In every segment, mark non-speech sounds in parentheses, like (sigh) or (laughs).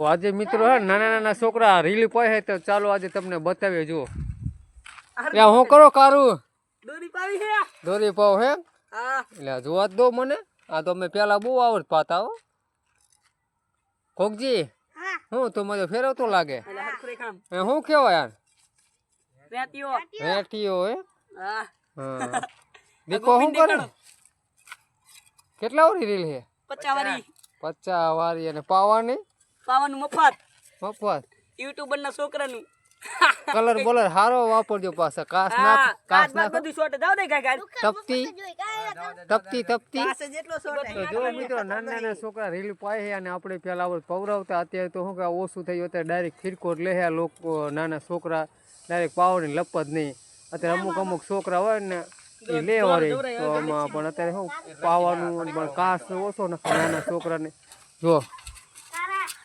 આજે મિત્રો હે નાના નાના છોકરા રીલ પાસે તો ચાલો આજે તમને બતાવીએ જુઓ. ત્યાં હું કરો કારું? દોરી પાવી હે દોરી પાવ હે? હા. એટલે જોવા જ દો મને. આ તો અમે પેલા બહુ આવડત પાતા હો. કોકજી હું. તો મને ફેરવતો લાગે? એ શું કેવો યાર? રેટીઓ રેટીઓ હે? હા. હા. (laughs) દીકો શું કરે? કેટલા વાળી રીલ છે વાળી પચ્ચા વાળી અને પાવાની? પાવાનું મફત. મફત. યુટ્યુબર ના છોકરાનું. કલર (laughs) બોલર હારો વાપરજો પાછા. કાસ ના કાસ ના બધું શોટ દાવ દે કાય કાય તપતી. તપતી તપતી. પાસે જેટલો શોટ તો જો મિત્રો નાના નાના છોકરા રીલ પાય છે અને આપણે પેલા આપણે પવરાવતા અત્યારે તો શું કે ઓછું થયું અત્યારે ડાયરેક્ટ ફિરકોટ લે છે લોકો નાના છોકરા. ડાયરેક્ટ પાવરની ની લપત નહીં. અત્યારે અમુક અમુક છોકરા હોય ને એ લે વારે તો આમાં પણ અત્યારે શું પાવાનું પણ કાસ ઓછો નાખે નાના છોકરાને. જો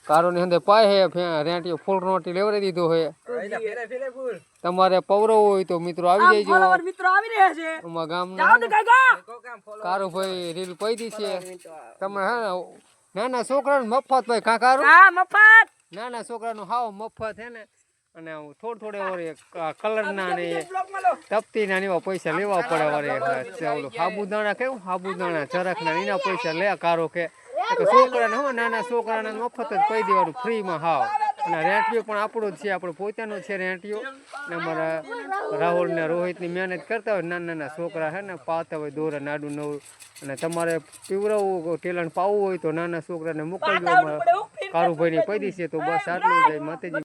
કારોની અંદર પાય છે ફે- રેંટીઓ ફૂલ રોટી લેવડાવી દીધો હે. તમારે પવરવું હોય તો મિત્રો આવી જજો ફોલોવર મિત્રો આવી રહ્યા છે. અમારા ગામના કારો કારુભાઈ રીલ પઈ દી છે. તમે હે ને નાના છોકરાનું મફત ભાઈ કા કારું? હા મફત. નાના છોકરાનું હાવ મફત હે ને. અને આવું થોડે થોડે કલર કલરના ને તપતી ના એવા પૈસા લેવા પડે ઓલું સાબુદાણા કેવું? સાબુદાણા ચરખના એના પૈસા લે કારો કે. છોકરાને હો નાના છોકરાને મફત જ કહી દેવાનું ફ્રીમાં હાવ. અને રેંટિયો પણ આપણો જ છે આપણો પોતાનો છે રેંટિયો. ને અમારા રાહુલ ને રોહિતની મહેનત કરતા હોય નાના નાના છોકરા છે ને પાતા હોય દોરા નાડું નવું. અને તમારે પીવડાવવું ટેલન પાવવું હોય તો નાના છોકરાને મોકલજો અમારા કારુભાઈની પૈદી છે તો બસ આટલું જ માતાજી